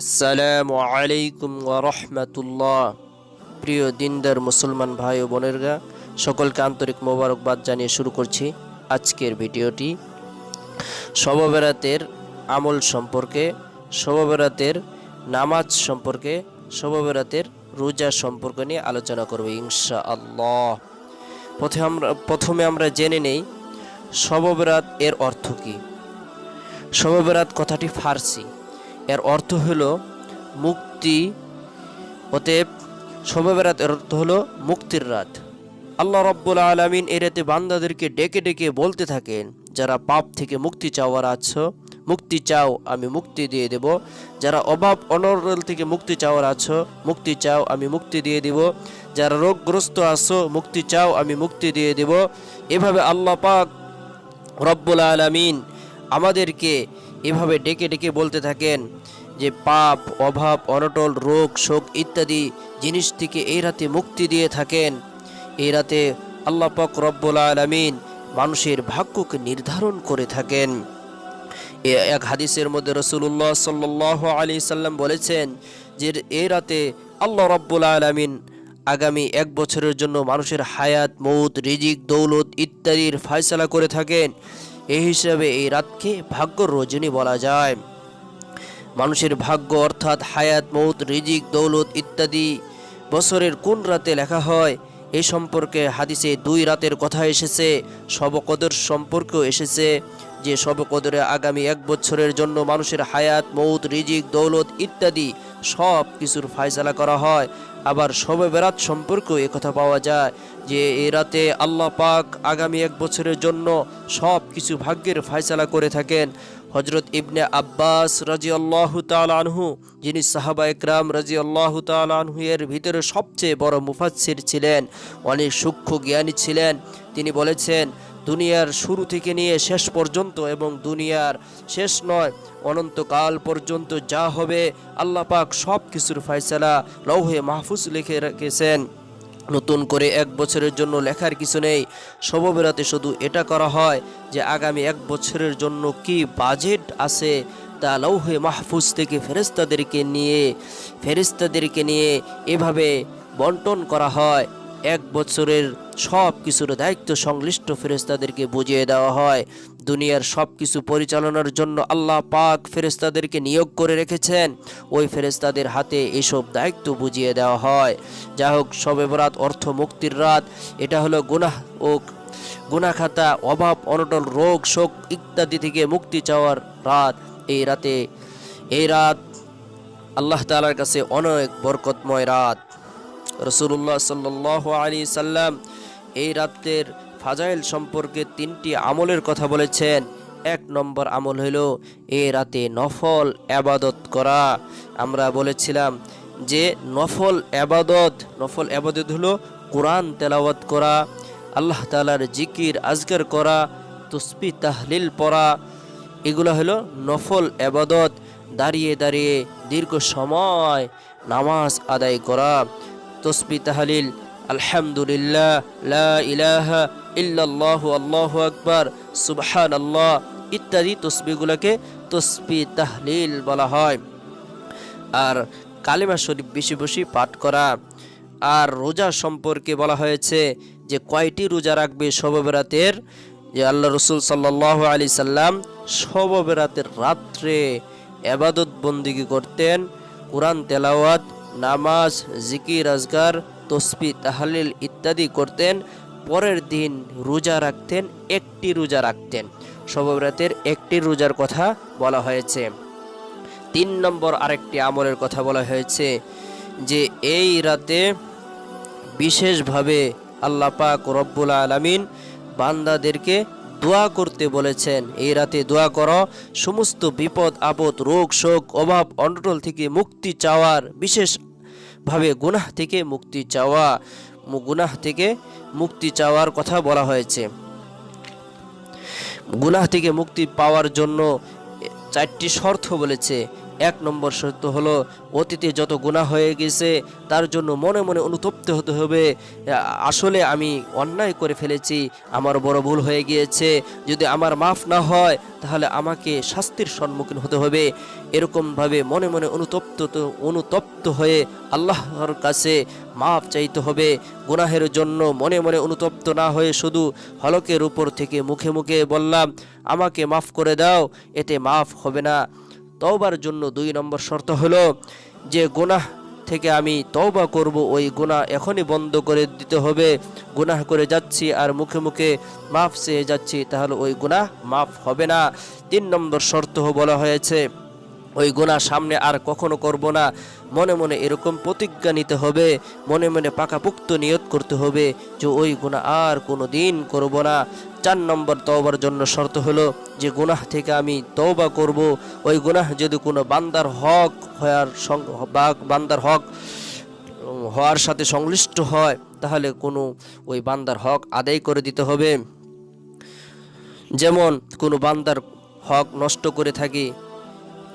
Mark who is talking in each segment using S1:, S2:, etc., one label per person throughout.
S1: আসসালামু আলাইকুম রহমতুল্লাহ। প্রিয় দিনদার মুসলমান ভাই ও বোনেরা সকলকে আন্তরিক মোবারকবাদ জানিয়ে শুরু করছি আজকের ভিডিওটি। শববেরাতের আমল সম্পর্কে, শববেরাতের নামাজ সম্পর্কে, শববেরাতের রোজা সম্পর্কে নিয়ে আলোচনা করব ইনশা আল্লাহ প্রথমে আমরা প্রথমে আমরা জেনে নেই শববেরাত এর অর্থ কী। শববেরাত কথাটি ফার্সি। এর অর্থ হল মুক্তি। অতএব শববেরাত এর অর্থ হলো মুক্তির রাত। আল্লাহ রব্বুল আলমিন এর এতে বান্দাদেরকে ডেকে ডেকে বলতে থাকেন, যারা পাপ থেকে মুক্তি চাওয়ার আছো, মুক্তি চাও, আমি মুক্তি দিয়ে দেব। যারা অভাব অনরল থেকে মুক্তি চাওয়ার আছো, মুক্তি চাও, আমি মুক্তি দিয়ে দেব। যারা রোগগ্রস্ত আছো, মুক্তি চাও, আমি মুক্তি দিয়ে দেব। এভাবে আল্লাহ পাক রব্বুল আলমিন আমাদেরকে এভাবে ডেকে ডেকে বলতে থাকেন যে পাপ, অভাব অনটল রোগ, শোক ইত্যাদি জিনিস থেকে এই রাতে মুক্তি দিয়ে থাকেন। এই রাতে আল্লাহ পাক রব্বুল আলমিন মানুষের ভাগ্যকে নির্ধারণ করে থাকেন। এ এক হাদিসের মধ্যে রসুল্লাহ সাল্লাহ আলি সাল্লাম বলেছেন যে এই রাতে আল্লাহ রব্বুল আলমিন আগামী এক বছরের জন্য মানুষের হায়াত, মৌত, রিজিক, দৌলত ইত্যাদির ফয়সালা করে থাকেন। এই হিসাবে এই রাতকে ভাগ্য রজনী বলা যায়। মানুষের ভাগ্য অর্থাৎ হায়াত, মৌত, রিজিক, দৌলত ইত্যাদি বছরের কোন রাতে লেখা হয় এই সম্পর্কে হাদিসে দুই রাতের কথা এসেছে শবকদর সম্পর্কেও এসেছে, যে শবকদরে আগামী এক বছরের জন্য মানুষের হায়াত, মৌত, রিজিক, দৌলত ইত্যাদি সব কিছুর ফায়সালা করা হয়। আবার শবে বেরাত সম্পর্কেও কথা পাওয়া যায় যে, এ রাতে আল্লাহ পাক আগামী এক বছরের জন্য সব কিছু ভাগ্যের ফায়সালা করে থাকেন। হজরত ইবনে আব্বাস রাজি আল্লাহ আনহু, যিনি সাহাবা একরাম রাজি আল্লাহ আনহু এর ভিতরে সবচেয়ে বড় মুফাচ্ছির ছিলেন, অনেক সূক্ষ্ম জ্ঞানী ছিলেন। তিনি বলেছেন দুনিয়ার শুরু থেকে নিয়ে শেষ পর্যন্ত এবং দুনিয়ার শেষ নয়, অনন্তকাল পর্যন্ত যা হবে, আল্লাহ পাক সব কিছুর ফয়সালা লৌহে মাহফুজ লিখে রেখেছেন। নতুন করে এক বছরের জন্য লেখার কিছু নেই শববেরাতে শুধু এটা করা হয় যে আগামী এক বছরের জন্য কি বাজেট আছে তা লৌহে মাহফুজ থেকে ফেরেস্তাদেরকে নিয়ে ফেরেস্তাদেরকে নিয়ে এভাবে বন্টন করা হয়। এক বছরের সব কিছুর দায়িত্ব সংশ্লিষ্ট ফেরেস্তাদেরকে বুঝিয়ে দেওয়া হয়। দুনিয়ার সব কিছু পরিচালনার জন্য আল্লাহ পাক ফেরেস্তাদেরকে নিয়োগ করে রেখেছেন। ওই ফেরেস্তাদের হাতে এসব দায়িত্ব বুঝিয়ে দেওয়া হয়। যা হোক সবে বরাত অর্থ মুক্তির রাত। এটা হলো গুনাহ ও গুনাখাতা অভাব অনটল রোগ, শোক ইত্যাদি থেকে মুক্তি চাওয়ার রাত। এই রাতে, এই রাত আল্লাহ তালার কাছে অনেক বরকতময় রাত। রসুল্লাহ সাল্লাহ আলী সাল্লাম এই রাতের ফাজাইল সম্পর্কে তিনটি আমলের কথা বলেছেন। এক নম্বর আমল হইল এই রাতে নফল আবাদত করা। আমরা বলেছিলাম যে নফল আবাদত নফল আবাদত হলো কোরআন তেলাওয়াত করা, আল্লাহ তালার জিকির আজগার করা, তসবি তাহলিল পড়া, এগুলো হলো নফল আবাদত, দাঁড়িয়ে দাঁড়িয়ে দীর্ঘ সময় নামাজ আদায় করা। তসবি তাহলিল। আলহামদুলিল্লাহ, লা ইলাহা ইল্লাল্লাহু, আল্লাহু আকবার সুবহান আল্লাহ ইত্যাদি তসবিগুলোকে তসবি তাহলিল বলা হয়। আর কালেমা শরীফ বেশি বেশি পাঠ করা। আর রোজা সম্পর্কে বলা হয়েছে যে কয়টি রোজা রাখবে শববেরাতের যে আল্লাহ রসুল সাল্লাহ আলি সাল্লাম শববেরাতের রাত্রে এবাদত বন্দিগি করতেন, কোরআন তেলাওয়াত নামাজ, জিকির, আজগার, তসবি, তাহালিল ইত্যাদি করতেন। পরের দিন রোজা রাখতেন, একটি রোজা রাখতেন। শবরাতের একটি রোজার কথা বলা হয়েছে। তিন নম্বর আরেকটি আমলের কথা বলা হয়েছে যে, এই রাতে বিশেষভাবে আল্লাহ পাক রব্বুল আলমিন বান্দাদেরকে দোয়া করতে বলেছেন। এই রাতে দোয়া করো, সমস্ত বিপদ, আপদ, রোগ, শোক, অভাব অনটল থেকে মুক্তি চাওয়ার বিশেষভাবে গুনাহ থেকে মুক্তি চাওয়া গুনাহ থেকে মুক্তি চাওয়ার কথা বলা হয়েছে। গুনাহ থেকে মুক্তি পাওয়ার জন্য চারটি শর্ত বলেছে। এক নম্বর সত্য হলো, অতীতে যত গুনাহ হয়ে গেছে, তার জন্য মনে মনে অনুতপ্ত হতে হবে। আসলে আমি অন্যায় করে ফেলেছি, আমার বড় ভুল হয়ে গিয়েছে। যদি আমার মাফ না হয়, তাহলে আমাকে শাস্তির সম্মুখীন হতে হবে। এরকমভাবে মনে মনে অনুতপ্ত অনুতপ্ত হয়ে আল্লাহর কাছে মাফ চাইতে হবে। গুনাহের জন্য মনে মনে অনুতপ্ত না হয়ে শুধু হলকের উপর থেকে মুখে মুখে বললাম, আমাকে মাফ করে দাও, এতে মাফ হবে না। তওবার জন্য দুই নম্বর শর্ত হলো যে গুনাহ থেকে আমি তওবা করব, ওই গুনাহ এখনই বন্ধ করে দিতে হবে। গুনাহ করে যাচ্ছি আর মুখে মুখে মাফ চেয়ে যাচ্ছি, তাহলে ওই গুনাহ মাফ হবে না। তিন নম্বর শর্ত বলা হয়েছে ওই গুনাহ সামনে আর কখনো করব না। মনে মনে এরকম প্রতিজ্ঞা নিতে হবে, মনে মনে পাকাপুক্ত নিয়ত করতে হবে যে ওই গুনাহ আর কোনো দিন করব না। চার নম্বর তওবার জন্য শর্ত হলো যে গুনাহ থেকে আমি তওবা করব। ওই গুনাহ যদি কোনো বান্দার হক হওয়ার বা বান্দার হক হওয়ার সাথে সংশ্লিষ্ট হয়, তাহলে কোনো ওই বান্দার হক আদায় করে দিতে হবে। যেমন কোনো বান্দার হক নষ্ট করে থাকি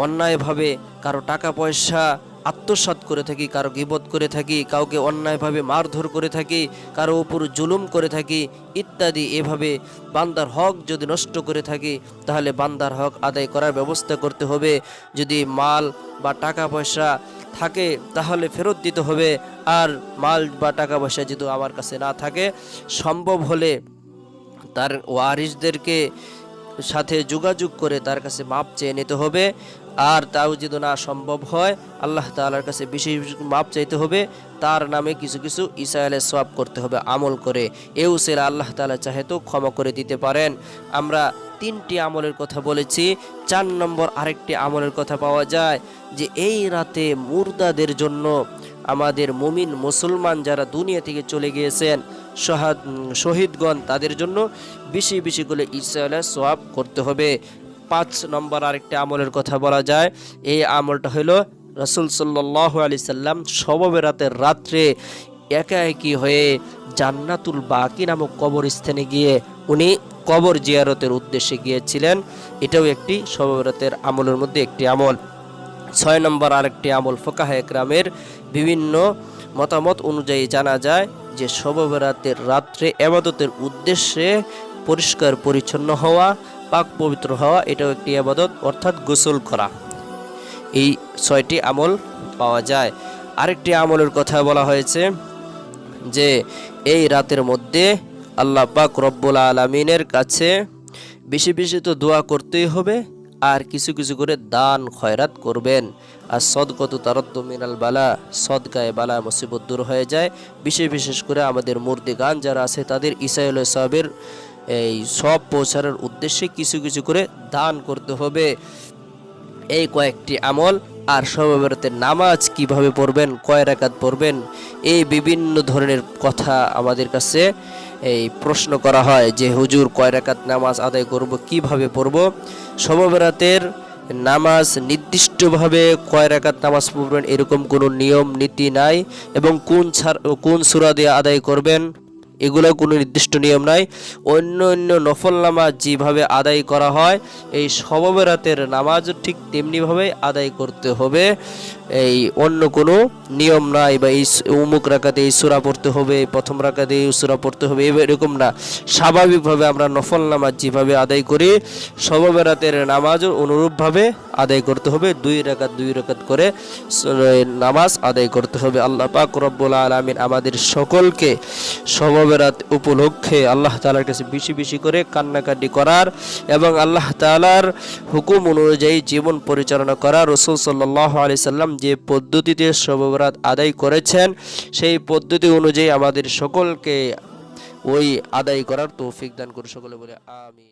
S1: অন্যায়ভাবে কারও টাকা পয়সা আত্মসাৎ করে থাকি, কারও গিবত করে থাকি, কাউকে অন্যায়ভাবে মারধর করে থাকি, কারও উপর জুলুম করে থাকি ইত্যাদি, এভাবে বান্দার হক যদি নষ্ট করে থাকি, তাহলে বান্দার হক আদায় করার ব্যবস্থা করতে হবে। যদি মাল বা টাকা পয়সা থাকে, তাহলে ফেরত দিতে হবে। আর মাল বা টাকা পয়সা যদি আমার কাছে না থাকে, সম্ভব হলে তার ওয়ারিসদেরকে সাথে যোগাযোগ করে তার কাছে মাপ চেয়ে নিতে হবে। আর তাও যদি না সম্ভব হয় আল্লাহ তাআলার কাছে বিশেষ মাপ চাইতে হবে। তার নামে কিছু কিছু ইসরায়েলের সওয়াব করতে হবে আমল করে। এও সেরা আল্লাহ তাআলা চাহে তো ক্ষমা করে দিতে পারেন। আমরা তিনটি আমলের কথা বলেছি চার নম্বর আরেকটি আমলের কথা পাওয়া যায় যে এই রাতে মুর্দাদের জন্য আমাদের মুমিন মুসলমান যারা দুনিয়া থেকে চলে গিয়েছেন উম, শহীদগণ তাদের জন্য বেশি বেশি করে ইসরায়েলের সোয়াব করতে হবে। পাঁচ নম্বর আরেকটি আমলের কথা বলা যায়। এই আমলটা হলো রসুল সাল্লাহ আলি সাল্লাম সববেরাতের রাত্রে একা একই হয়ে জান্নাতুল বাকি নামক কবরস্থানে গিয়ে উনি কবর জিয়ারতের উদ্দেশ্যে গিয়েছিলেন। এটাও একটি সববেরাতের আমলের মধ্যে একটি আমল। ছয় নম্বর আরেকটি আমল ফোকাহ একরামের বিভিন্ন মতামত অনুযায়ী জানা যায় যে শববেরাতের রাত্রে এবাদতের উদ্দেশ্যে পরিষ্কার পরিচ্ছন্ন হওয়া পাক পবিত্র হওয়া, এটাও একটি আবাদত, অর্থাৎ গোসল করা। এই ছয়টি আমল পাওয়া যায়। আরেকটি আমলের কথা বলা হয়েছে যে, এই রাতের মধ্যে আল্লাহ পাক রব্বুল আলমিনের কাছে বেশি বেশি তো দোয়া করতেই হবে, আর কিছু কিছু করে দান, খয়রাত করবেন। আর সদকত তারত্ব মিনাল বালা সদকায় বালা মুসিবত দূর হয়ে যায়। বিশেষ বিশেষ করে আমাদের মুর্দি গান যারা আছে, তাদের ইসাইল সাহেবের এই সব পৌঁছানোর উদ্দেশ্যে কিছু কিছু করে দান করতে হবে। এই কয়েকটি আমল আর সর্বভারতের নামাজ কীভাবে পড়বেন, কয় রাকাত পড়বেন, এই বিভিন্ন ধরনের কথা আমাদের কাছে এই প্রশ্ন করা হয় যে, হুজুর কয় রাকাত নামাজ আদায় করব, কীভাবে পড়ব? সর্বভারতের নামাজ নির্দিষ্টভাবে কয় রাকাত নামাজ পড়বেন এরকম কোনো নিয়ম, নীতি নাই এবং কোন ছাড়, কোন সুরা দিয়ে আদায় করবেন? এগুলো কোনো নির্দিষ্ট নিয়ম নাই। অন্য অন্য নফল নামাজ যেভাবে আদায় করা হয়, এই সববেরাতের নামাজ ঠিক তেমনিভাবে আদায় করতে হবে। এই অন্য কোনো নিয়ম নাই বা এই অমুক রাকাতে এই সুরা পড়তে হবে, প্রথম রাকাতে এই সুরা পড়তে হবে এরকম না। স্বাভাবিকভাবে আমরা নফল নামাজ যেভাবে আদায় করি সববেরাতের নামাজও অনুরূপভাবে আদায় করতে হবে, দুই রাকাত দুই রাকাত করে নামাজ আদায় করতে হবে। আল্লাহ পাক রব্বুল আলমিন আমাদের সকলকে সববেরাত উপলক্ষে আল্লাহ তালার কাছে বেশি বেশি করে কান্নাকাটি করার এবং আল্লাহ তালার হুকুম অনুযায়ী জীবন পরিচালনা করা রসুল সাল্লাহ আলি সাল্লাম যে পদ্ধতিতে সবরাত আদায় করেছেন, সেই পদ্ধতি অনুযায়ী আমাদের সকলকে ওই আদায় করার তৌফিক দান করে সকলে বলে আমিন।